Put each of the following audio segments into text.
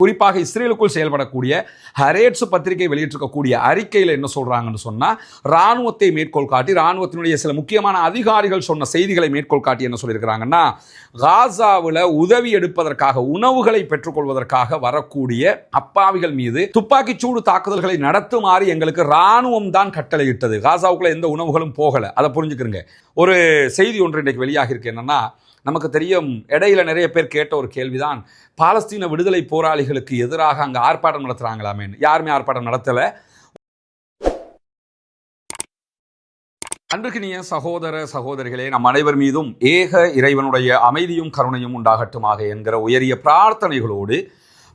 குறிப்பாக இஸ்ரேலுக்குள் செயல்படக்கூடிய ஹரேட்ஸ் பத்திரிகை வெளியிட்டிருக்கக்கூடிய அறிக்கையில் என்ன சொல்றாங்கன்னு சொன்னா ராணுவத்தை மேற்கோள் காட்டி ராணுவத்தினுடைய சில முக்கியமான அதிகாரிகள் சொன்ன செய்திகளை மேற்கோள் காட்டி என்ன சொல்லியிருக்கிறாங்கன்னா காசாவில் உதவி எடுப்பதற்காக உணவுகளை பெற்றுக்கொள்வதற்காக வரக்கூடிய அப்பாவிகள் மீது துப்பாக்கிச் சூடு தாக்குதல்களை நடத்துமாறு எங்களுக்கு ராணுவம் தான் கட்டளையிட்டது. காசாவுக்குள்ள எந்த உணவுகளும் போகல. அதை புரிஞ்சுக்கிறங்க. ஒரு செய்தி ஒன்று இன்றைக்கு வெளியாகி இருக்கு என்னன்னா நமக்கு தெரியும் இடையில நிறைய பேர் கேட்ட ஒரு கேள்விதான் பாலஸ்தீன விடுதலை போராளிகளுக்கு எதிராக அங்க ஆர்ப்பாட்டம் நடத்துகிறாங்களாமேன்னு யாருமே ஆர்ப்பாட்டம் நடத்தல. அன்றுக்கினிய சகோதர சகோதரிகளே நம் அனைவர் மீதும் ஏக இறைவனுடைய அமைதியும் கருணையும் உண்டாகட்டுமாக என்கிற உயரிய பிரார்த்தனைகளோடு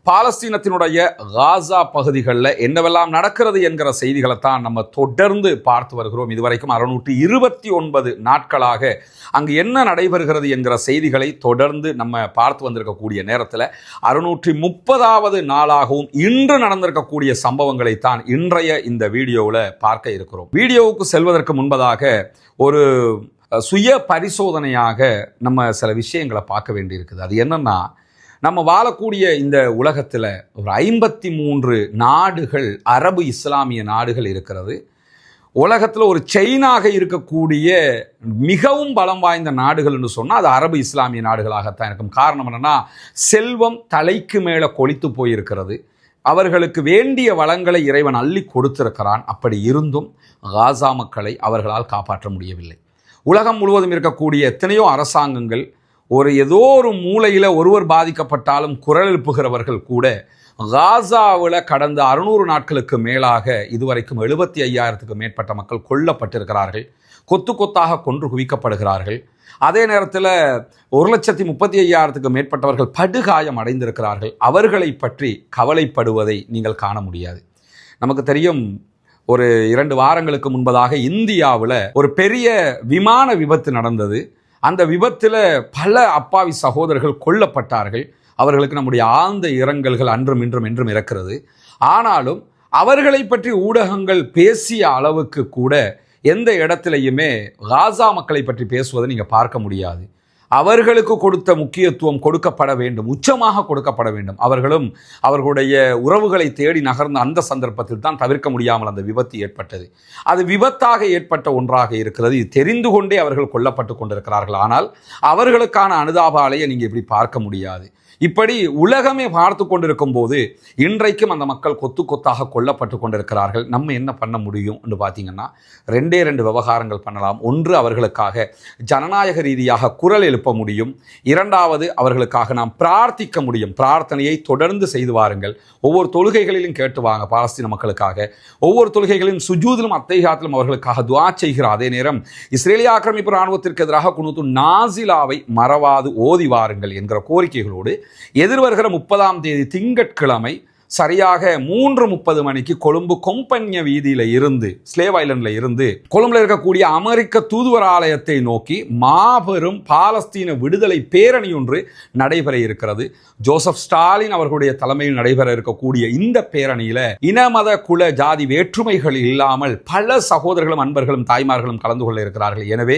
பாலஸ்தீனத்தினுடைய காசா பகுதிகளில் என்னவெல்லாம் நடக்கிறது என்கிற செய்திகளை தான் நம்ம தொடர்ந்து பார்த்து வருகிறோம். இதுவரைக்கும் அறுநூற்றி இருபத்தி ஒன்பது நாட்களாக அங்கு என்ன நடைபெறுகிறது என்கிற செய்திகளை தொடர்ந்து நம்ம பார்த்து வந்திருக்கக்கூடிய நேரத்தில் அறுநூற்றி முப்பதாவது நாளாகவும் இன்று நடந்திருக்கக்கூடிய சம்பவங்களை தான் இன்றைய இந்த வீடியோவில் பார்க்க இருக்கிறோம். வீடியோவுக்கு செல்வதற்கு முன்பதாக ஒரு சுய பரிசோதனையாக நம்ம சில விஷயங்களை பார்க்க வேண்டியிருக்குது. அது என்னென்னா நம்ம வாழக்கூடிய இந்த உலகத்தில் ஒரு ஐம்பத்தி மூன்று நாடுகள் அரபு இஸ்லாமிய நாடுகள் இருக்கிறது. உலகத்தில் ஒரு செயினாக இருக்கக்கூடிய மிகவும் பலம் வாய்ந்த நாடுகள் என்று சொன்னால் அது அரபு இஸ்லாமிய நாடுகளாகத்தான் இருக்கும். காரணம் என்னென்னா செல்வம் தலைக்கு மேலே கொளித்து போயிருக்கிறது. அவர்களுக்கு வேண்டிய வளங்களை இறைவன் அள்ளி கொடுத்திருக்கிறான். அப்படி இருந்தும் காசா மக்களை அவர்களால் காப்பாற்ற முடியவில்லை. உலகம் முழுவதும் இருக்கக்கூடிய எத்தனையோ அரசாங்கங்கள் ஒரு ஏதோ ஒரு மூலையில் ஒருவர் பாதிக்கப்பட்டாலும் குரல் எழுப்புகிறவர்கள் கூட காசாவில் கடந்த அறுநூறு நாட்களுக்கு மேலாக இதுவரைக்கும் எழுபத்தி ஐயாயிரத்துக்கு மேற்பட்ட மக்கள் கொல்லப்பட்டிருக்கிறார்கள். கொத்து கொத்தாக கொன்று குவிக்கப்படுகிறார்கள். அதே நேரத்தில் ஒரு லட்சத்தி முப்பத்தி ஐயாயிரத்துக்கு மேற்பட்டவர்கள் படுகாயம் அடைந்திருக்கிறார்கள். அவர்களை பற்றி கவலைப்படுவதை நீங்கள் காண முடியாது. நமக்கு தெரியும் ஒரு இரண்டு வாரங்களுக்கு முன்பதாக இந்தியாவில் ஒரு பெரிய விமான விபத்து நடந்தது. அந்த விபத்தில் பல அப்பாவி சகோதரர்கள் கொல்லப்பட்டார்கள். அவர்களுக்கு நம்முடைய ஆழ்ந்த இரங்கல்கள் அன்றும் இன்றும் என்றும் இருக்கிறது ஆனாலும் அவர்களை பற்றி ஊடகங்கள் பேசிய அளவுக்கு கூட எந்த இடத்துலையுமே காசா மக்களை பற்றி பேசுவதை நீங்கள் பார்க்க முடியாது. அவர்களுக்கு கொடுத்த முக்கியத்துவம் கொடுக்கப்பட வேண்டும் உச்சமாக கொடுக்கப்பட வேண்டும். அவர்களும் அவர்களுடைய உறவுகளை தேடி நகர்ந்த அந்த சந்தர்ப்பத்தில் தான் தவிர்க்க முடியாமல் அந்த விபத்து ஏற்பட்டது. அது விபத்தாக ஏற்பட்ட ஒன்றாக இருக்கிறது. இது தெரிந்து கொண்டே அவர்கள் கொல்லப்பட்டு கொண்டிருக்கிறார்கள். ஆனால் அவர்களுக்கான அனுதாப ஆலையை நீங்கள் இப்படி பார்க்க முடியாது. இப்படி உலகமே பார்த்து கொண்டிருக்கும் போது இன்றைக்கும் அந்த மக்கள் கொத்து கொத்தாக கொல்லப்பட்டு கொண்டிருக்கிறார்கள். நம்ம என்ன பண்ண முடியும் என்று பார்த்தீங்கன்னா ரெண்டே ரெண்டு விவகாரங்கள் பண்ணலாம். ஒன்று அவர்களுக்காக ஜனநாயக ரீதியாக குரல் எழுப்ப முடியும். இரண்டாவது அவர்களுக்காக நாம் பிரார்த்திக்க முடியும். பிரார்த்தனையை தொடர்ந்து செய்து வாருங்கள். ஒவ்வொரு தொழுகைகளிலும் கேட்டு வாங்க பாலஸ்தீன மக்களுக்காக. ஒவ்வொரு தொழுகைகளிலும் சுஜூதிலும் அத்தைகாத்திலும் அவர்களுக்காக துவா செய்கிற அதே நேரம் இஸ்ரேலிய ஆக்கிரமிப்பு இராணுவத்திற்கு எதிராக குணுத்து நாசிலாவை மறவாது ஓதி வாருங்கள் என்கிற கோரிக்கைகளோடு எதிர்வருகிற முப்பதாம் தேதி திங்கட்கிழமை சரியாக மூன்று முப்பது மணிக்கு கொழும்பு கொம்பன்ய வீதியில இருந்து ஸ்லேவ் ஐலண்டில் இருந்து கொழும்புல இருக்கக்கூடிய அமெரிக்க தூதுவர் ஆலயத்தை நோக்கி மாபெரும் பாலஸ்தீன விடுதலை பேரணி ஒன்று நடைபெற இருக்கிறது. ஜோசப் ஸ்டாலின் அவர்களுடைய தலைமையில் நடைபெற இருக்கக்கூடிய இந்த பேரணியில இனமத குல ஜாதி வேற்றுமைகள் இல்லாமல் பல சகோதரர்களும் அன்பர்களும் தாய்மார்களும் கலந்து கொள்ள இருக்கிறார்கள். எனவே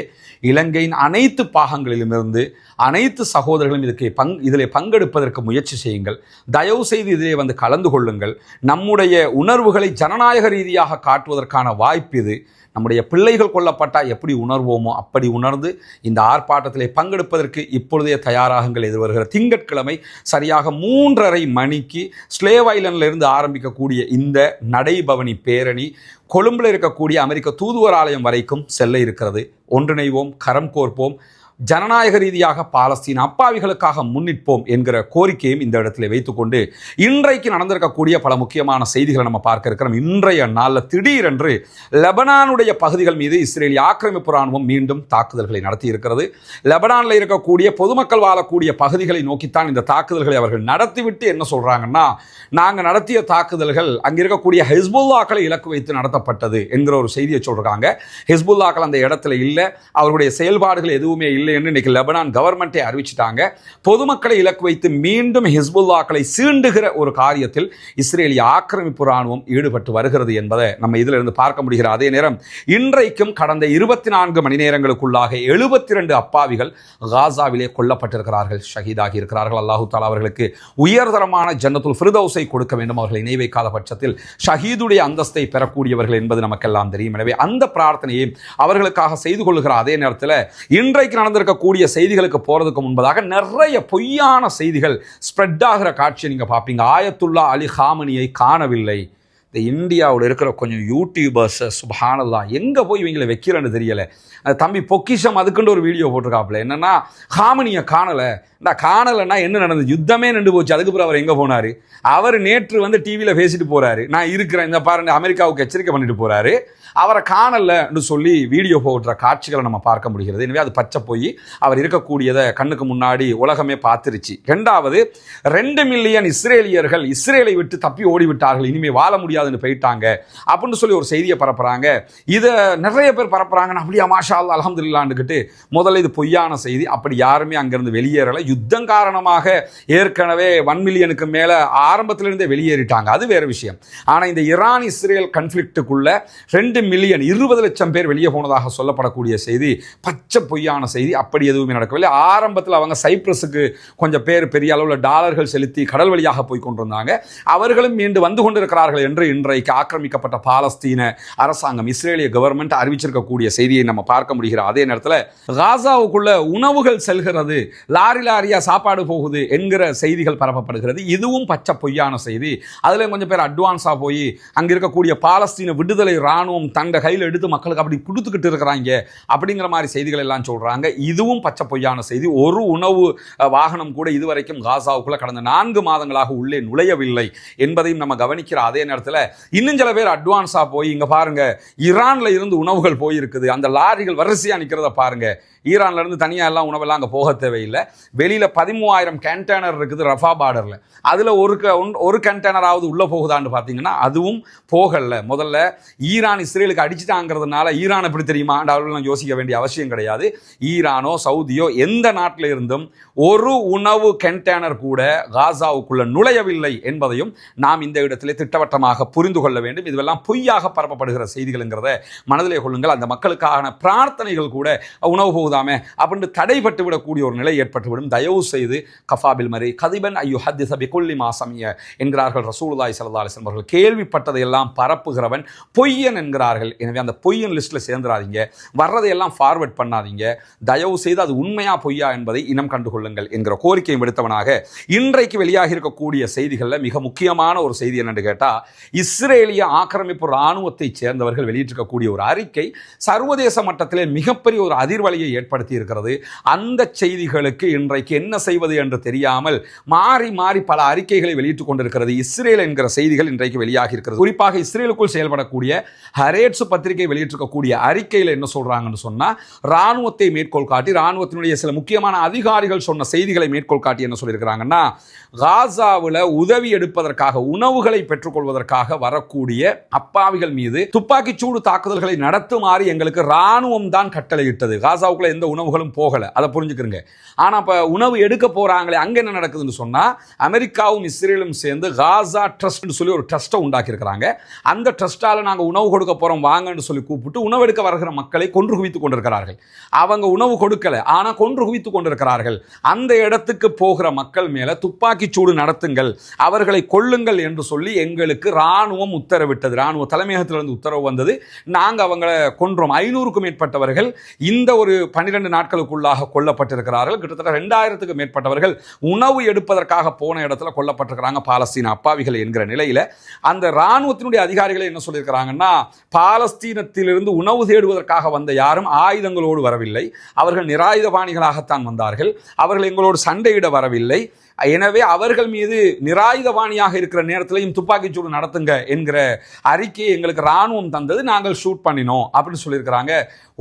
இலங்கையின் அனைத்து பாகங்களிலுமிருந்து அனைத்து சகோதரர்களும் இதுக்கு பங் இதில் பங்கெடுப்பதற்கு முயற்சி செய்யுங்கள். தயவு செய்து இதிலே வந்து கலந்து கொள்ளுங்கள். நம்முடைய உணர்வுகளை ஜனநாயக ரீதியாக காட்டுவதற்கான வாய்ப்பு இது. நம்முடைய பிள்ளைகள் கொல்லப்பட்டால் எப்படி உணர்வோமோ அப்படி உணர்ந்து இந்த ஆர்ப்பாட்டத்திலே பங்கெடுப்பதற்கு இப்பொழுதே தயாராகுங்கள் எதிர்வருகிற திங்கட்கிழமை சரியாக மூன்றரை மணிக்கு ஸ்லேவ் ஐலண்டில் இருந்து ஆரம்பிக்கக்கூடிய இந்த நடைபவனி பேரணி கொழும்பில் இருக்கக்கூடிய அமெரிக்க தூதுவர் ஆலயம் வரைக்கும் செல்ல இருக்கிறது. ஒன்றிணைவோம் கரம் கோர்ப்போம். ஜனநாயக ரீதியாக பாலஸ்தீன் அப்பாவிகளுக்காக முன்னிற்போம் என்கிற கோரிக்கையும் இந்த இடத்துல வைத்துக்கொண்டு இன்றைக்கு நடந்திருக்கக்கூடிய பல முக்கியமான செய்திகளை நம்ம பார்க்க இருக்கிறோம். இன்றைய நாளில் திடீரென்று லெபனானுடைய பகுதிகள் மீது இஸ்ரேலிய ஆக்கிரமிப்பு ராணுவம் மீண்டும் தாக்குதல்களை நடத்தி இருக்கிறது. லெபனானில் இருக்கக்கூடிய பொதுமக்கள் வாழக்கூடிய பகுதிகளை நோக்கித்தான் இந்த தாக்குதல்களை அவர்கள் நடத்திவிட்டு என்ன சொல்கிறாங்கன்னா நாங்கள் நடத்திய தாக்குதல்கள் அங்கே இருக்கக்கூடிய ஹிஸ்புல்லாக்களை இலக்கு வைத்து நடத்தப்பட்டது என்கிற ஒரு செய்தியை சொல்கிறாங்க ஹிஸ்புல்லாக்கள் அந்த இடத்துல இல்லை அவர்களுடைய செயல்பாடுகள் எதுவுமே இல்லை இல்லை என்று இன்னைக்கு லெபனான் கவர்மெண்ட்டே அறிவிச்சிட்டாங்க. பொதுமக்களை இலக்கு வைத்து மீண்டும் ஹிஸ்புல்லாக்களை சீண்டுகிற ஒரு காரியத்தில் இஸ்ரேலிய ஆக்கிரமிப்பு ராணுவம் ஈடுபட்டு வருகிறது என்பதை நம்ம இதிலிருந்து பார்க்க முடிகிற அதே நேரம் இன்றைக்கும் கடந்த இருபத்தி நான்கு மணி நேரங்களுக்குள்ளாக எழுபத்தி ரெண்டு அப்பாவிகள் காசாவிலே கொல்லப்பட்டிருக்கிறார்கள் ஷஹீதாகி இருக்கிறார்கள். அல்லாஹு தாலா அவர்களுக்கு உயர்தரமான ஜன்னத்துல் ஃபிர்தௌஸை கொடுக்க வேண்டும். அவர்களை இணை வைக்காத பட்சத்தில் ஷஹீதுடைய அந்தஸ்தை பெறக்கூடியவர்கள் என்பது நமக்கெல்லாம் தெரியும். எனவே அந்த பிரார்த்தனையை அவர்களுக்காக செய்து கொள்கிற அதே நேரத்தில் இன்றைக்கு நடந்த நடந்திருக்கக்கூடிய செய்திகளுக்கு போகிறதுக்கு முன்பதாக நிறைய பொய்யான செய்திகள் ஸ்ப்ரெட் ஆகிற காட்சியை நீங்கள் பார்ப்பீங்க. ஆயத்துல்லா அலி ஹாமனியை காணவில்லை. இந்த இந்தியாவில் இருக்கிற கொஞ்சம் யூடியூபர்ஸ் சுபானல்லா எங்கே போய் இவங்களை வைக்கிறேன்னு தெரியலை. அந்த தம்பி பொக்கிஷம் அதுக்குன்னு ஒரு வீடியோ போட்டிருக்காப்புல. என்னன்னா ஹாமனியை காணலை. இந்த காணலைன்னா என்ன நடந்தது? யுத்தமே நின்று போச்சு. அதுக்கப்புறம் அவர் எங்கே போனார்? அவர் நேற்று வந்து டிவியில் பேசிட்டு போகிறாரு நான் இருக்கிறேன். இந்த பாருங்க அமெரிக்காவுக்கு எச்சரிக்கை பண்ணிட்டு போகிறாரு அவரை காணலன்னு சொல்லி வீடியோ போடுற காட்சிகளை நம்ம பார்க்க முடிகிறது. எனவே அது பச்சை போய் அவர் இருக்கக்கூடியதை கண்ணுக்கு முன்னாடி உலகமே பார்த்துருச்சு. ரெண்டாவது ரெண்டு மில்லியன் இஸ்ரேலியர்கள் இஸ்ரேலை விட்டு தப்பி ஓடிவிட்டார்கள். இனிமேல் வாழ முடியாதுன்னு போயிட்டாங்க. அப்படின்னு சொல்லி ஒரு செய்தியை பரப்புகிறாங்க இதை நிறைய பேர் பரப்புகிறாங்கன்னு அப்படியே அப்படியா மாஷா அல்லா அலமதுல்லாண்டுக்கிட்டு முதல்ல இது பொய்யான செய்தி. அப்படி யாருமே அங்கேருந்து வெளியேறலை. யுத்தம் காரணமாக ஏற்கனவே ஒன் மில்லியனுக்கு மேலே ஆரம்பத்திலிருந்தே வெளியேறிட்டாங்க. அது வேற விஷயம். ஆனால் இந்த ஈரான் இஸ்ரேல் கன்ஃப்ளிக்ட்டுக்குள்ள ரெண்டு மில்லியன் இருபது லட்சம் பேர் வெளியே போனதாக சொல்லப்படக்கூடிய செய்தி பச்சை பொய்யான செய்தி. அப்படி எதுவுமே நடக்கவில்லை. ஆரம்பத்தில் அவங்க சைப்ரஸுக்கு கொஞ்சம் பேர் பெரிய அளவில் டாலர்கள் செலுத்தி கடல் வழியாக போய் கொண்டிருந்தாங்க. அவர்களும் மீண்டு வந்து கொண்டிருக்கிறார்கள் என்று இன்றைக்கு ஆக்கிரமிக்கப்பட்ட பாலஸ்தீன அரசாங்கம் இஸ்ரேலிய கவர்மெண்ட் அறிவிச்சிருக்கக்கூடிய செய்தியை நம்ம பார்க்க முடிகிற அதே நேரத்தில் காசாவுக்குள்ள உணவுகள் செல்கிறது. லாரி லாரியா சாப்பாடு போகுது என்கிற செய்திகள் பரப்பப்படுகிறது. இதுவும் பச்சை பொய்யான செய்தி. அதில் கொஞ்சம் பேர் அட்வான்ஸாக போய் அங்க இருக்கக்கூடிய பாலஸ்தீன விடுதலை இராணுவம் தங்க கையில் எடுத்து மக்களுக்கு அப்படி கொடுத்துக்கிட்டு இருக்கிறாங்க அப்படிங்கிற மாதிரி செய்திகள் எல்லாம் சொல்கிறாங்க இதுவும் பச்சை பொய்யான செய்தி. ஒரு உணவு வாகனம் கூட இதுவரைக்கும் காசாவுக்குள்ளே கடந்த நான்கு மாதங்களாக உள்ளே நுழையவில்லை என்பதையும் நம்ம கவனிக்கிற அதே நேரத்தில் இன்னும் சில பேர் அட்வான்ஸாக போய் இங்கே பாருங்கள் ஈரானில் இருந்து உணவுகள் போயிருக்குது. அந்த லாரிகள் வரிசையாக நிற்கிறத பாருங்கள் ஈரான்லேருந்து இருந்து எல்லாம் உணவெல்லாம் அங்கே போக தேவையில்லை. வெளியில் பதிமூவாயிரம் கண்டெய்னர் இருக்குது ரஃபா பார்டரில் அதில் ஒரு க- ஒரு கண்டெய்னராவது உள்ளே போகுதான்னு பார்த்தீங்கன்னா அதுவும் போகலை முதல்ல ஈரான் இஸ்ரேலுக்கு அடிச்சுட்டாங்கிறதுனால ஈரான் எப்படி தெரியுமா? அவர்களும் யோசிக்க வேண்டிய அவசியம் கிடையாது. ஈரானோ சவுதியோ எந்த நாட்டில் இருந்தும் ஒரு உணவு கண்டெய்னர் கூட காசாவுக்குள்ள நுழையவில்லை என்பதையும் நாம் இந்த இடத்திலே திட்டவட்டமாக புரிந்து கொள்ள வேண்டும். இதுவெல்லாம் பொய்யாக பரப்பப்படுகிற செய்திகள்ங்கிறத மனதிலே கொள்ளுங்கள். அந்த மக்களுக்கான பிரார்த்தனைகள் கூட உணவு போகுதாமே அப்படின்னு தடைப்பட்டு விடக்கூடிய ஒரு நிலை ஏற்பட்டுவிடும். தயவு செய்து கஃபாபில் மரி கதிபன் ஐயோ ஹத்தி சபி கொல்லி மாசமிய என்கிறார்கள் ரசூலுல்லாஹி ஸல்லல்லாஹு அலைஹி அவர்கள். கேள்விப்பட்டதையெல்லாம் பரப்புகிறவன் பொய்யன் என்கிறார்கள். எனவே அந்த பொய்யன் லிஸ்ட்டில் சேர்ந்துடாதீங்க வர்றதையெல்லாம் ஃபார்வர்ட் பண்ணாதீங்க. தயவு செய்து அது உண்மையா பொய்யா என்பதை இனம் கண்டுகொள்ளுங்கள் என்கிற கோரிக்கையை விடுத்தவனாக இன்றைக்கு வெளியாகி இருக்கக்கூடிய செய்திகளில் மிக முக்கியமான ஒரு செய்தி என்னன்னு கேட்டால் இஸ்ரேலிய ஆக்கிரமிப்பு இராணுவத்தை சேர்ந்தவர்கள் வெளியிட்டிருக்கக்கூடிய ஒரு அறிக்கை சர்வதேச மட்டத்திலே மிகப்பெரிய ஒரு அதிர்வலையை ஏற்படுத்தி இருக்கிறது அந்த செய்திகளுக்கு இன்றைக்கு என்ன செய்வது என்று தெரியாமல் மாறி மாறி பல அறிக்கைகளை வெளியிட்டுக் கொண்டிருக்கிறது. இஸ்ரேல் என்கிற செய்திகள் இன்றைக்கு வெளியாகி இருக்கிறது குறிப்பாக இஸ்ரேலுக்குள் செயல்படக்கூடிய ஹரேட்ஸ் பத்திரிகை வெளியிட்டிருக்கக்கூடிய அறிக்கையில் என்ன சொல்றாங்கன்னு சொன்னா ராணுவத்தை மேற்கோள் காட்டி ராணுவத்தினுடைய சில முக்கியமான அதிகாரிகள் சொன்ன செய்திகளை மேற்கோள் காட்டி என்ன சொல்லியிருக்கிறாங்கன்னா காசாவில் உதவி எடுப்பதற்காக உணவுகளை பெற்றுக்கொள்வதற்காக வரக்கூடிய அப்பாவிகள் மீது துப்பாக்கிச் சூடு தாக்குதல்களை நடத்துமாறு எங்களுக்கு ராணுவம் தான் கட்டளையிட்டது. காசாவுக்குள்ள எந்த உணவுகளும் போகல. அதை புரிஞ்சுக்கிறங்க. ஆனால் இப்போ உணவு எடுக்க போறாங்களே அங்க என்ன நடக்குதுன்னு சொன்னால் அமெரிக்காவும் இஸ்ரேலும் சேர்ந்து காசா ட்ரஸ்ட்னு சொல்லி ஒரு ட்ரஸ்ட்டை உண்டாக்கியிருக்கிறாங்க. அந்த ட்ரஸ்டால நாங்கள் உணவு கொடுக்க போறோம் வாங்கன்னு சொல்லி கூப்பிட்டு உணவு எடுக்க வருகிற மக்களை கொன்று குவித்துக் கொண்டிருக்கிறார்கள். அவங்க உணவு கொடுக்கலை ஆனால் கொன்று குவித்துக் கொண்டிருக்கிறார்கள். அந்த இடத்துக்கு போகிற மக்கள் மேலே துப்பாக்கிச் சூடு நடத்துங்கள் அவர்களை கொல்லுங்கள் என்று சொல்லி எங்களுக்கு ராணுவம் உத்தரவிட்டது. இராணுவ தலைமையகத்திலிருந்து உத்தரவு வந்தது. நாங்கள் அவங்களை கொன்றோம். ஐநூறுக்கும் மேற்பட்டவர்கள் இந்த ஒரு பன்னிரண்டு நாட்களுக்குள்ளாக கொல்லப்பட்டிருக்கிறார்கள். கிட்டத்தட்ட ரெண்டாயிரத்துக்கு மேற்பட்டவர்கள் உணவு எடுப்பதற்காக போன இடத்துல கொல்லப்பட்டிருக்கிறாங்க பாலஸ்தீன அப்பாவிகள் என்கிற நிலையில். அந்த ராணுவத்தினுடைய அதிகாரிகள் என்ன சொல்லியிருக்கிறாங்கன்னா பாலஸ்தீனத்திலிருந்து உணவு தேடுவதற்காக வந்த யாரும் ஆயுதங்களோடு வரவில்லை. அவர்கள் நிராயுதபாணிகளாகத்தான் வந்தார்கள். அவர்கள் எங்களோடு சண்டையிட வரவில்லை. எனவே அவர்கள் மீது நிராயுதபாணியாக இருக்கிற நேரத்திலையும் துப்பாக்கிச்சூடு நடத்துங்க என்கிற அறிக்கையை எங்களுக்கு ராணுவம் தந்தது. நாங்கள் ஷூட் பண்ணினோம் அப்படின்னு சொல்லியிருக்கிறாங்க.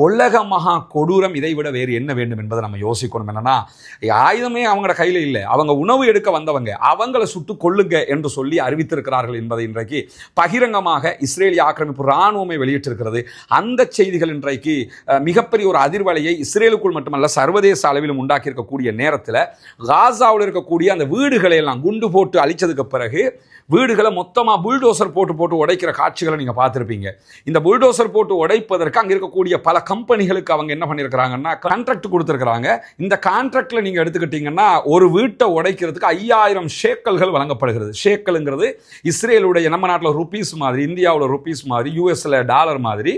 உலக மகா கொடூரம் இதை விட வேறு என்ன வேண்டும் என்பதை நம்ம யோசிக்கணும். என்னன்னா ஆயுதமே அவங்களோட கையில் இல்லை. அவங்க உணவு எடுக்க வந்தவங்க. அவங்கள சுட்டு கொள்ளுங்க என்று சொல்லி அறிவித்திருக்கிறார்கள் என்பதை இன்றைக்கு பகிரங்கமாக இஸ்ரேலிய ஆக்கிரமிப்பு ராணுவமே வெளியிட்டிருக்கிறது. அந்த செய்திகள் இன்றைக்கு மிகப்பெரிய ஒரு அதிர்வலையை இஸ்ரேலுக்குள் மட்டுமல்ல சர்வதேச அளவிலும் உண்டாக்கியிருக்கக்கூடிய நேரத்தில் காசாவில் இருக்கக்கூடிய அந்த வீடுகளை எல்லாம் குண்டு போட்டு அழிச்சதுக்கு பிறகு வீடுகளை மொத்தமாக புல்டோசர் போட்டு போட்டு உடைக்கிற காட்சிகளை நீங்கள் பார்த்துருப்பீங்க. இந்த புல்டோசர் போட்டு உடைப்பதற்கு அங்கே இருக்கக்கூடிய பல கம்பெனிகளுக்கு அவங்க என்ன பண்ணியிருக்கிறாங்கன்னா கான்ட்ராக்ட் கொடுத்துருக்குறாங்க. இந்த கான்ட்ராக்டில் நீங்கள் எடுத்துக்கிட்டீங்கன்னா ஒரு வீட்டை உடைக்கிறதுக்கு ஐயாயிரம் ஷேக்கல்கள் வழங்கப்படுகிறது. ஷேக்கலுங்கிறது இஸ்ரேலுடைய நம்ம நாட்டில் ருபீஸ் மாதிரி இந்தியாவில் ருபீஸ் மாதிரி யூஎஸில் டாலர் மாதிரி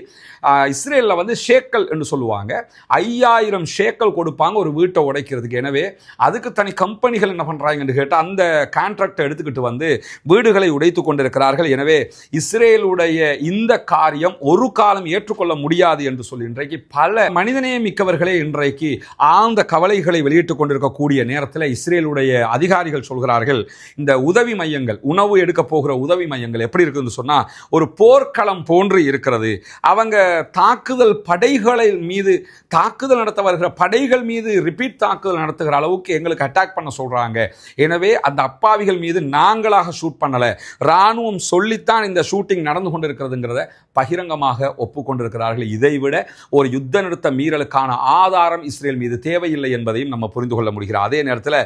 இஸ்ரேலில் வந்து ஷேக்கல் என்று சொல்லுவாங்க. ஐயாயிரம் ஷேக்கல் கொடுப்பாங்க ஒரு வீட்டை உடைக்கிறதுக்கு. எனவே அதுக்கு தனி கம்பெனிகள் என்ன பண்ணுறாங்கன்னு கேட்டால் அந்த கான்ட்ராக்டை எடுத்துக்கிட்டு வந்து வீடுகளை உடைத்து கொண்டிருக்கிறார்கள். எனவே இஸ்ரேலுடைய இந்த காரியம் ஒரு காலம் ஏற்றுக்கொள்ள முடியாது என்று சொல்லி இன்றைக்கு பல மனிதநேய மிக்கவர்களே இன்றைக்கு ஆழ்ந்த கவலைகளை வெளியிட்டுக் கொண்டிருக்கக்கூடிய நேரத்தில் இஸ்ரேலுடைய அதிகாரிகள் சொல்கிறார்கள் இந்த உதவி மையங்கள் உணவு எடுக்க போகிற உதவி மையங்கள் எப்படி இருக்குதுன்னு சொன்னால் ஒரு போர்க்களம் போன்று இருக்கிறது. அவங்க தாக்குதல் படைகளை மீது தாக்குதல் நடத்த வருகிற படைகள் மீது ரிப்பீட் தாக்குதல் நடத்துகிற அளவுக்கு எங்களுக்கு அட்டாக் பண்ண சொல்கிறாங்க எனவே அந்த அப்பாவிகள் மீது நாங்களாக ஷூட் பண்ணல. ராணுவம் சொல்லித்தான் இந்த ஷூட்டிங் நடந்து கொண்டிருக்கிறதுங்கிறத பகிரங்கமாக ஒப்புக்கொண்டிருக்கிறார்கள். இதை விட ஒரு யுத்த நிறுத்த மீறலுக்கான ஆதாரம் இஸ்ரேல் மீது தேவையில்லை என்பதையும் நம்ம புரிந்து கொள்ள முடிகிறோம் அதே நேரத்தில்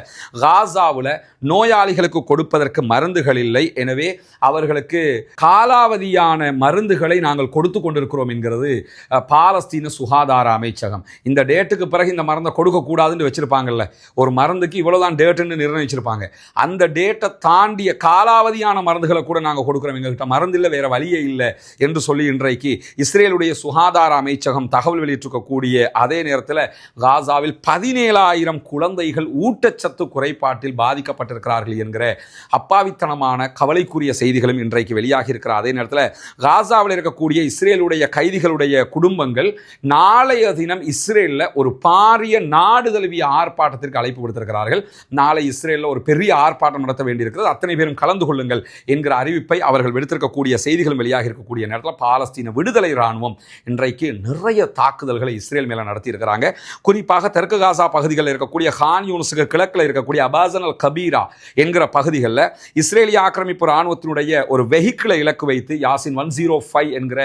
காசாவில் நோயாளிகளுக்கு கொடுப்பதற்கு மருந்துகள் இல்லை. எனவே அவர்களுக்கு காலாவதியான மருந்துகளை நாங்கள் கொடுத்து கொண்டிருக்கிறோம் என்கிறது பாலஸ்தீன சுகாதார அமைச்சகம். இந்த டேட்டுக்கு பிறகு இந்த மருந்தை கொடுக்கக்கூடாதுன்னு வச்சிருப்பாங்கல்ல. ஒரு மருந்துக்கு இவ்வளவுதான் டேட்டுன்னு நிர்ணயிச்சிருப்பாங்க. அந்த டேட்டை தாண்டிய காலாவதியான மருந்துகளை கூட நாங்கள் கொடுக்குறோம். எங்ககிட்ட மருந்து இல்லை வேற வழியே இல்லை என்று சொல்லி இன்றைக்கு இஸ்ரேலுடைய சுகாதார அமைச்சகம் தகவல் வெளியிட்டிருக்கக்கூடிய அதே நேரத்தில் காசாவில் பதினேழாயிரம் குழந்தைகள் ஊட்டச்சத்து குறைபாட்டில் பாதிக்கப்பட்டிருக்கிறார்கள் என்கிற அப்பாவித்தனமான கவலைக்குரிய செய்திகளும் இன்றைக்கு வெளியாகி இருக்கிற அதே நேரத்தில் காசாவில் இருக்கக்கூடிய இஸ்ரேலுடைய கைதிகளுடைய குடும்பங்கள் நாளைய தினம் இஸ்ரேலில் ஒரு பாரிய நாடு தழுவிய ஆர்ப்பாட்டத்திற்கு அழைப்பு விடுத்திருக்கிறார்கள். நாளை இஸ்ரேலில் ஒரு பெரிய ஆர்ப்பாட்டம் நடத்த வேண்டியிருக்கிறது. அத்தனை பேரும் கலந்து கொள்ளுங்கள் என்கிற அறிவிப்பை அவர்கள் விடுத்திருக்கக்கூடிய செய்திகள் வெளியாக இருக்கக்கூடிய நேரத்தில் பாலஸ்தீன விடுதலை ராணுவம் இன்றைக்கு நிறைய தாக்குதல்களை இஸ்ரேல் மேலே நடத்தியிருக்கிறாங்க. குறிப்பாக தெற்கு காசா பகுதிகளில் இருக்கக்கூடிய ஹான் யூனிஸுக்கு கிழக்கில் இருக்கக்கூடிய அபாசனல் கபீரா என்கிற பகுதிகளில் இஸ்ரேலிய ஆக்கிரமிப்பு ராணுவத்தினுடைய ஒரு வெஹிக்கிளை இலக்கு வைத்து யாசின் ஒன் ஜீரோ ஃபைவ் என்கிற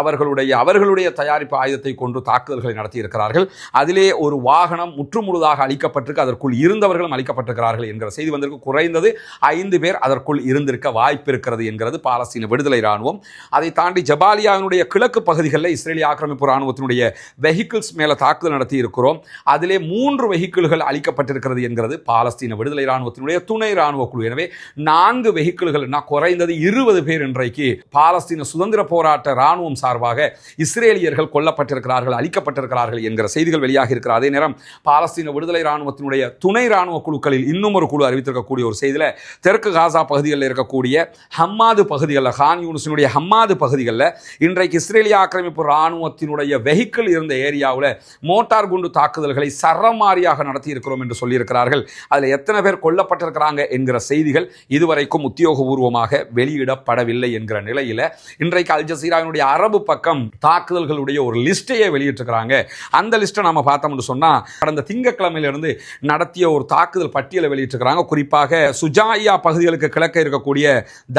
அவர்களுடைய அவர்களுடைய தயாரிப்பு ஆயுதத்தை கொண்டு தாக்குதல்களை நடத்தியிருக்கிறார்கள். அதிலே ஒரு வாகனம் முற்றுமுழுதாக அளிக்கப்பட்டிருக்கு அதற்குள் இருந்தவர்களும் அளிக்கப்பட்டிருக்கிறார்கள் என்கிற செய்தி வந்திருக்கு. குறைந்தது ஐந்து பேர் அதற்குள் இருந்திருக்க வாய்ப்பு இருக்கிறது என்கிறது பாலஸ்தீன விடுதலை ராணுவம் அதை தாண்டி ஜபாலியாவினுடைய கிழக்கு பகுதிகளில் இஸ்ரேலிய ஆக்கிரமிப்பு ராணுவத்தினுடைய வெஹிக்கிள்ஸ் மேலே தாக்குதல் நடத்தி இருக்கிறோம் அதிலே மூன்று வெஹிக்கிள்கள் அளிக்கப்பட்டிருக்கிறது என்கிறது பாலஸ்தீன விடுதலை ராணுவத்தினுடைய துணை ராணுவ குழு. எனவே நான்கு வெஹிக்கிள்கள்னா குறைந்தது இருபது பேர் இன்றைக்கு பாலஸ்தீன சுதந்திர போராட்ட ராணுவம் சார்பாக இஸ்ரேலியர்கள் கொல்லப்பட்டிருக்கிறார்கள் அழிக்கப்பட்டிருக்கிறார்கள் என்கிற செய்திகள் வெளியாக இருக்கிற அதே நேரம் பாலஸ்தீன விடுதலை ராணுவத்தினுடைய துணை ராணுவ குழுக்களில் இன்னும் இன்னும் ஒரு குழு அறிவித்திருக்கக்கூடிய ஒரு செய்தியில் தெற்கு காசா பகுதிகளில் இருக்கக்கூடிய ஹம்மாது பகுதிகளில் ஹான் யூனிஸினுடைய ஹம்மாது பகுதிகளில் இன்றைக்கு இஸ்ரேலிய ஆக்கிரமிப்பு இராணுவத்தினுடைய வெஹிக்கிள் இருந்த ஏரியாவில் மோட்டார் குண்டு தாக்குதல்களை சரமாரியாக நடத்தி இருக்கிறோம் என்று சொல்லியிருக்கிறார்கள். அதில் எத்தனை பேர் கொல்லப்பட்டிருக்கிறாங்க என்கிற செய்திகள் இதுவரைக்கும் உத்தியோகபூர்வமாக வெளியிடப்படவில்லை என்கிற நிலையில் இன்றைக்கு அல் ஜசீராவினுடைய அரபு பக்கம் தாக்குதல்களுடைய ஒரு லிஸ்ட்டையே வெளியிட்டிருக்கிறாங்க. அந்த லிஸ்ட்டை நம்ம பார்த்தோம்னு சொன்னால் கடந்த திங்கக்கிழமையிலிருந்து நடத்திய ஒரு தாக்குதல் பட்டியலை வெளியிட்டிருக்கிறாங்க. குறிப்பாக சுஜாயா பகுதிகளுக்கு கிழக்க இருக்கக்கூடிய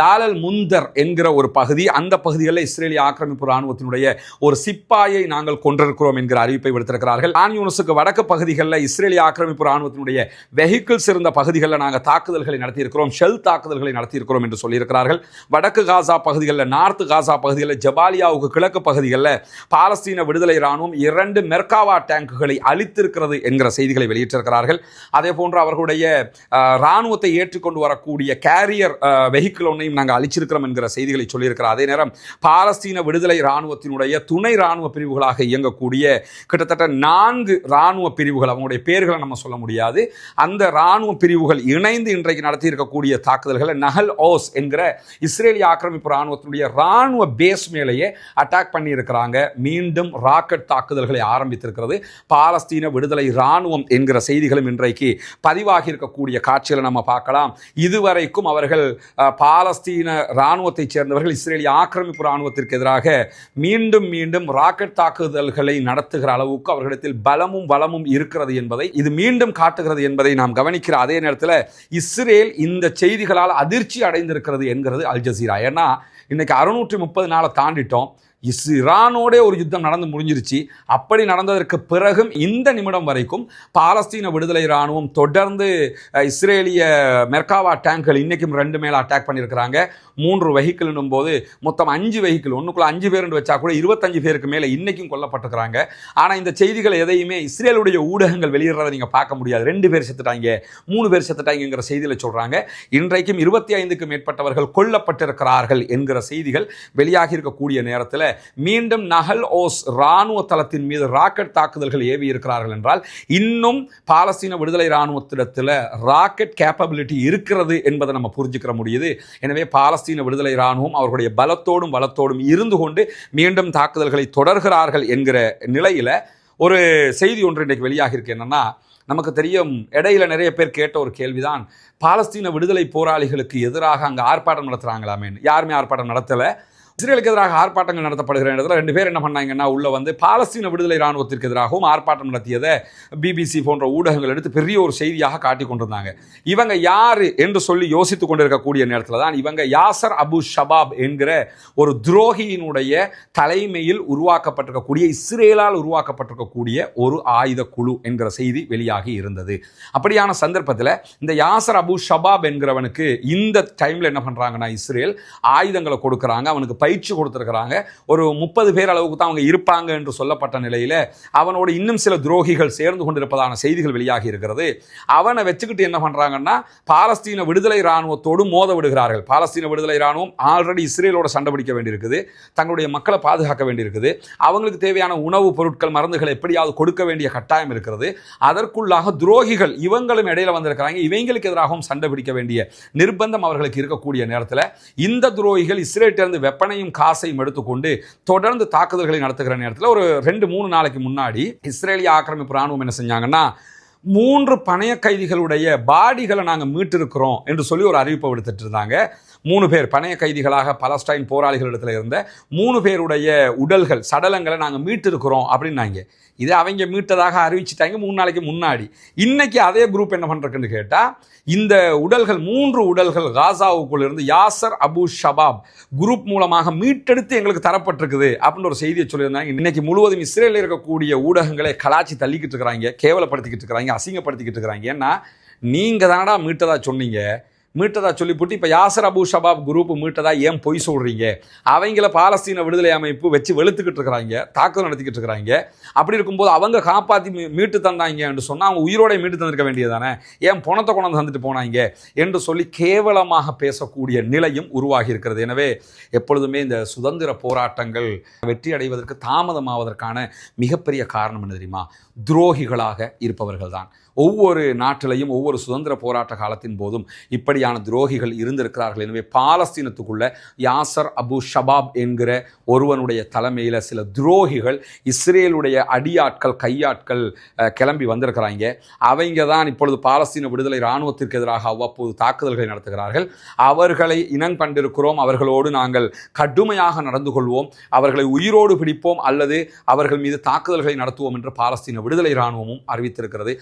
தாலல் முந்தர் என்கிற ஒரு பகுதி அந்த பகுதிகளில் இஸ்ரேலிய ஆக்கிரமிப்பு ராணுவத்தினுடைய ஒரு சிப்பாயை நாங்கள் கொண்டிருக்கிறோம் என்கிற அறிவிப்பை விடுத்திருக்கிறார்கள். ஆன்யூனஸுக்கு வடக்கு பகுதிகளில் இஸ்ரேலிய ஆக்கிரமிப்பு ராணுவத்தினுடைய வெஹிக்கிள்ஸ் இருந்த பகுதிகளில் நாங்கள் தாக்குதல்களை நடத்தியிருக்கிறோம் ஷெல் தாக்குதல்களை நடத்தியிருக்கிறோம் என்று சொல்லியிருக்கிறார்கள். வடக்கு காசா பகுதிகளில் நார்த்து காசா பகுதிகளில் ஜபாலியாவுக்கு கிழக்கு பகுதிகளில் பாலஸ்தீன விடுதலை ராணுவம் இரண்டு மெர்காவா டேங்குகளை அழித்திருக்கிறது என்கிற செய்திகளை வெளியிட்டிருக்கிறார்கள். அதே போன்று அவர்களுடைய ராணுவத்தை ஏற்றுக்கொண்டு வரக்கூடிய கேரியர் வெஹிக்கிள் ஒன்றையும் நாங்கள் அழிச்சிருக்கிறோம் என்கிற செய்திகளை சொல்லியிருக்கிறார். அதே நேரம் பாலஸ்தீன விடுதலை ராணுவத்தினுடைய துணை ராணுவ பிரிவுகளாக இயங்கக்கூடிய கிட்டத்தட்ட நான்கு ராணுவ பிரிவுகள் அவங்களுடைய பேர்களை நம்ம சொல்ல முடியாது. அந்த ராணுவ பிரிவுகள் இணைந்து இன்றைக்கு நடத்தி இருக்கக்கூடிய தாக்குதல்களை நகல் ஓஸ் என்கிற இஸ்ரேலிய ஆக்கிரமிப்பு ராணுவத்தினுடைய ராணுவ பேஸ் மேலேயே அட்டாக் பண்ணியிருக்கிறாங்க. மீண்டும் ராக்கெட் தாக்குதல்களை ஆரம்பித்திருக்கிறது. பாலஸ்தீன விடுதலை ராணுவம் என்கிற செய்திகளும் இன்றைக்கு பதிவாகி இருக்கக்கூடிய காட்சிகளை நம்ம பார்க்கலாம். இதுவரைக்கும் அவர்கள் பாலஸ்தீன இராணுவத்தைச் சேர்ந்தவர்கள் இஸ்ரேலிய ஆக்கிரமிப்பு இராணுவத்திற்கு எதிராக மீண்டும் மீண்டும் ராக்கெட் தாக்குதல்களை நடத்துகிற அளவுக்கு அவர்களிடத்தில் பலமும் வளமும் இருக்கிறது என்பதை இது மீண்டும் காட்டுகிறது என்பதை நாம் கவனிக்கிற அதே நேரத்தில் இஸ்ரேல் இந்த செய்திகளால் அதிர்ச்சி அடைந்திருக்கிறது என்கிறது அல் ஜசீரா. ஏன்னா இன்னைக்கு அறுநூற்றி முப்பது நாளை தாண்டிட்டோம். இஸ் ஈரானோடே ஒரு யுத்தம் நடந்து முடிஞ்சிருச்சு. அப்படி நடந்ததற்கு பிறகும் இந்த நிமிடம் வரைக்கும் பாலஸ்தீன விடுதலை இராணுவம் தொடர்ந்து இஸ்ரேலிய மெர்காவா டேங்குகள் இன்றைக்கும் ரெண்டு மேலே அட்டாக் பண்ணியிருக்கிறாங்க. மூன்று வெஹிக்கிள்னும் போது மொத்தம் அஞ்சு வெஹிக்கிள் ஒன்றுக்குள்ள அஞ்சு பேர் வச்சா கூட இருபத்தஞ்சு பேருக்கு மேலே இன்றைக்கும் கொல்லப்பட்டிருக்கிறாங்க. ஆனால் இந்த செய்திகள் எதையுமே இஸ்ரேலுடைய ஊடகங்கள் வெளியிடுறதை நீங்கள் பார்க்க முடியாது. ரெண்டு பேர் செத்துட்டாங்க மூணு பேர் செத்துட்டாங்கிற செய்தியில் சொல்கிறாங்க இன்றைக்கும் இருபத்தி ஐந்துக்கு மேற்பட்டவர்கள் கொல்லப்பட்டிருக்கிறார்கள் என்கிற செய்திகள் வெளியாகி இருக்கக்கூடிய நேரத்தில் மீண்டும் நகல் ஓஸ் இராணுவ தளத்தின் மீது ராக்கெட் தாக்குதல்கள் ஏவி இருக்கிறார்கள் என்றால் இன்னும் பாலஸ்தீன விடுதலை இராணுவத்திடத்தில் ராக்கெட் கேப்பபிலிட்டி இருக்கிறது என்பதை நம்ம புரிஞ்சுக்கிற முடியுது. எனவே பாலஸ்தீன விடுதலை இராணுவம் அவர்களுடைய பலத்தோடும் பலத்தோடும் இருந்து கொண்டு மீண்டும் தாக்குதல்களை தொடர்கிறார்கள் என்கிற நிலையில் ஒரு செய்தி ஒன்று இன்றைக்கு வெளியாகி இருக்கு. என்னன்னா நமக்கு தெரியும் இடையில நிறைய பேர் கேட்ட ஒரு கேள்விதான் பாலஸ்தீன விடுதலை போராளிகளுக்கு எதிராக அங்கே ஆர்ப்பாட்டம் நடத்துகிறாங்களாமேன்னு யாருமே ஆர்ப்பாட்டம் நடத்தலை. இஸ்ரேலுக்கு எதிராக ஆர்ப்பாட்டங்கள் நடத்தப்படுகிற இடத்துல ரெண்டு பேர் என்ன பண்ணாங்கன்னா உள்ள வந்து பாலஸ்தீன விடுதலை ராணுவத்திற்கு எதிராகவும் ஆர்ப்பாட்டம் நடத்தியதை பிபிசி போன்ற ஊடகங்கள் எடுத்து பெரிய ஒரு செய்தியாக காட்டி கொண்டிருந்தாங்க. இவங்க யார் என்று சொல்லி யோசித்துக் கொண்டிருக்கக்கூடிய நேரத்தில் தான் இவங்க யாசர் அபு ஷபாப் என்கிற ஒரு துரோகியினுடைய தலைமையில் உருவாக்கப்பட்டிருக்கக்கூடிய இஸ்ரேலால் உருவாக்கப்பட்டிருக்கக்கூடிய ஒரு ஆயுத குழு என்கிற செய்தி வெளியாகி இருந்தது. அப்படியான சந்தர்ப்பத்தில் இந்த யாசர் அபு ஷபாப் என்கிறவனுக்கு இந்த டைமில் என்ன பண்ணுறாங்கன்னா இஸ்ரேல் ஆயுதங்களை கொடுக்குறாங்க. அவனுக்கு பயிற்சி கொடுத்துருக்குறாங்க. ஒரு முப்பது பேர் அளவுக்கு தான் அவங்க இருப்பாங்க என்று சொல்லப்பட்ட நிலையில் அவனோட இன்னும் சில துரோகிகள் சேர்ந்து கொண்டிருப்பதான செய்திகள் வெளியாகி இருக்கிறது. அவனை வச்சுக்கிட்டு என்ன பண்ணுறாங்கன்னா பாலஸ்தீன விடுதலை இராணுவத்தோடு மோத விடுகிறார்கள். பாலஸ்தீன விடுதலை இராணுவம் ஆல்ரெடி இஸ்ரேலோட சண்டை பிடிக்க வேண்டியிருக்குது. தங்களுடைய மக்களை பாதுகாக்க வேண்டியிருக்குது. அவங்களுக்கு தேவையான உணவுப் பொருட்கள் மருந்துகள் எப்படியாவது கொடுக்க வேண்டிய கட்டாயம் இருக்கிறது. அதற்குள்ளாக துரோகிகள் இவங்களும் இடையில வந்திருக்கிறாங்க. இவங்களுக்கு எதிராகவும் சண்டை பிடிக்க வேண்டிய நிர்பந்தம் அவர்களுக்கு இருக்கக்கூடிய நேரத்தில் இந்த துரோகிகள் இஸ்ரேலிருந்து வெப்பனையும் காசையும் எடுத்துக்கொண்டு தொடர்ந்து தாக்குதல்களை நடத்துகிற நேரத்தில் ஒரு ரெண்டு மூணு நாளைக்கு முன்னாடி இஸ்ரேலிய ஆக்கிரமிப்பு ராணுவம் என்ன செஞ்சாங்கன்னா மூன்று பணைய கைதிகளுடைய பாடிகளை நாங்கள் மீட்டிருக்கிறோம் என்று சொல்லி ஒரு அறிவிப்பை விடுத்துட்டு இருந்தாங்க. மூணு பேர் பணைய கைதிகளாக பலஸ்டைன் போராளிகளிடத்தில் இருந்த மூணு பேருடைய உடல்கள் சடலங்களை நாங்கள் மீட்டிருக்கிறோம் அப்படின்னாங்க. இதை அவங்க மீட்டதாக அறிவிச்சிட்டாங்க மூணு நாளைக்கு முன்னாடி. இன்னைக்கு அதே குரூப் என்ன பண்ணுறதுக்குன்னு கேட்டால் இந்த உடல்கள் மூன்று உடல்கள் காசாவுக்குள்ள இருந்து யாசர் அபு ஷபாப் குரூப் மூலமாக மீட்டெடுத்து எங்களுக்கு தரப்பட்டிருக்குது அப்படின்னு ஒரு செய்தியை சொல்லியிருந்தாங்க. இன்னைக்கு முழுவதும் இஸ்ரேலில் இருக்கக்கூடிய ஊடகங்களை கலாச்சி தள்ளிக்கிட்டு இருக்கிறாங்க கேவலப்படுத்திக்கிட்டு இருக்கிறாங்க அசிங்கப்படுத்திக்கிட்டு இருக்கிறாங்க. ஏன்னா நீங்கள் தானடா மீட்டதாக சொன்னீங்க. மீட்டதா சொல்லிவிட்டு இப்போ யாசர் அபு ஷபாப் குரூப் மீட்டதா ஏன் பொய் சொல்கிறீங்க அவங்கள பாலஸ்தீன விடுதலை அமைப்பு வச்சு வெளுத்துக்கிட்டு இருக்கிறாங்க தாக்குதல் நடத்திக்கிட்டு இருக்கிறாங்க. அப்படி இருக்கும்போது அவங்க காப்பாற்றி மீட்டு தந்தாங்க என்று சொன்னால் அவங்க உயிரோட மீட்டு தந்திருக்க வேண்டியதானே ஏன் பணத்தை கொண்டு தந்துட்டு போனாங்க? என்று சொல்லி கேவலமாக பேசக்கூடிய நிலையும் உருவாகி இருக்கிறது. எனவே எப்பொழுதுமே இந்த சுதந்திர போராட்டங்கள் வெற்றி அடைவதற்கு தாமதமாவதற்கான மிகப்பெரிய காரணம் என்ன தெரியுமா? துரோகிகளாக இருப்பவர்கள் தான் ஒவ்வொரு நாட்டிலையும் ஒவ்வொரு சுதந்திர போராட்ட காலத்தின் போதும் இப்படியான துரோகிகள் இருந்திருக்கிறார்கள். எனவே பாலஸ்தீனத்துக்குள்ள யாசர் அபு ஷபாப் என்கிற ஒருவனுடைய தலைமையில் சில துரோகிகள் இஸ்ரேலுடைய அடியாட்கள் கையாட்கள் கிளம்பி வந்திருக்கிறாங்க. அவங்க தான் இப்பொழுது பாலஸ்தீன விடுதலை இராணுவத்திற்கு எதிராக அவ்வப்போது தாக்குதல்களை நடத்துகிறார்கள். அவர்களை இனம் கண்டிருக்கிறோம் அவர்களோடு நாங்கள் கடுமையாக நடந்து கொள்வோம். அவர்களை உயிரோடு பிடிப்போம் அல்லது அவர்கள் மீது தாக்குதல்களை நடத்துவோம் என்று பாலஸ்தீன விடுதலை இராணுவமும் அறிவித்திருக்கிறது.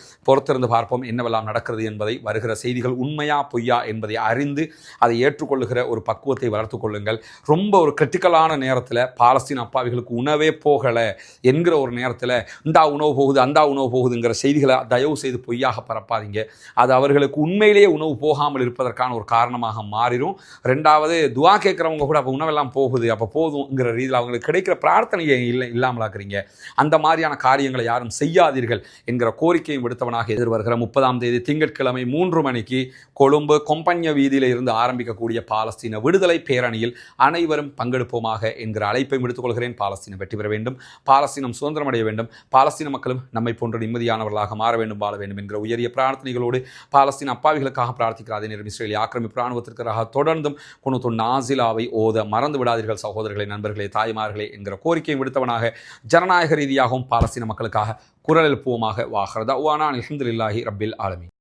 பொறுத்திருந்து பார்ப்போம் என்னவெல்லாம் நடக்கிறது என்பதை வருகிற செய்திகள் உண்மையா பொய்யா என்பதை அறிந்து அதை ஏற்றுக்கொள்ளுகிற ஒரு பக்குவத்தை வளர்த்து கொள்ளுங்கள். ரொம்ப ஒரு கிரிட்டிக்கலான நேரத்தில் பாலஸ்தீன் அப்பாவிகளுக்கு உணவே போகலை என்கிற ஒரு நேரத்தில் இந்தா உணவு போகுது அந்தா உணவு போகுதுங்கிற செய்திகளை தயவு செய்து பொய்யாக பரப்பாதீங்க. அது அவர்களுக்கு உண்மையிலேயே உணவு போகாமல் இருப்பதற்கான ஒரு காரணமாக மாறிடும் ரெண்டாவது துவா கேட்குறவங்க கூட அப்போ உணவெல்லாம் போகுது அப்போ போதுங்கிற ரீதியில் அவங்களுக்கு கிடைக்கிற பிரார்த்தனையை இல்லை இல்லாமலாக்குறீங்க. அந்த மாதிரியான காரியங்களை யாரும் செய்யாதீர்கள் என்கிற கோரிக்கையும் விடுத்தவனாக எதிர்வருகிற முப்பதாம் தேதி திங்கட்கிழமை மூன்று மணிக்கு கொழும்பு கொம்பன்ய வீதியில் இருந்து ஆரம்பிக்கக்கூடிய பாலஸ்தீன விடுதலை பேரணியில் அனைவரும் பங்கெடுப்போமாக என்கிற அழைப்பை எடுத்துக்கொள்கிறேன். பாலஸ்தீனம் வெற்றி பெற வேண்டும். பாலஸ்தீனம் சுதந்திரம் அடைய வேண்டும். பாலஸ்தீன மக்களும் நம்மை போன்ற நிம்மதியானவர்களாக மாற வேண்டும் வாழ வேண்டும் என்கிற உயரிய பிரார்த்தனைகளோடு பாலஸ்தீன அப்பாவிகளுக்காக பிரார்த்திக்கிற அதே நேரம் இஸ்ரேலிய ஆக்கிரமிப்பு ராணுவத்திற்காக தொடர்ந்தும் குணத்து நாசிலாவை ஓத மறந்து விடாதீர்கள். சகோதரர்களே நண்பர்களே தாய்மார்களே என்கிற கோரிக்கையை விடுத்தவனாக ஜனநாயக ரீதியாகவும் பாலஸ்தீன மக்களுக்காக குரல் எழுப்புவோமாக வாஹரதா வானா அலமதுல்லாஹி ரப்பில் ஆலமீன்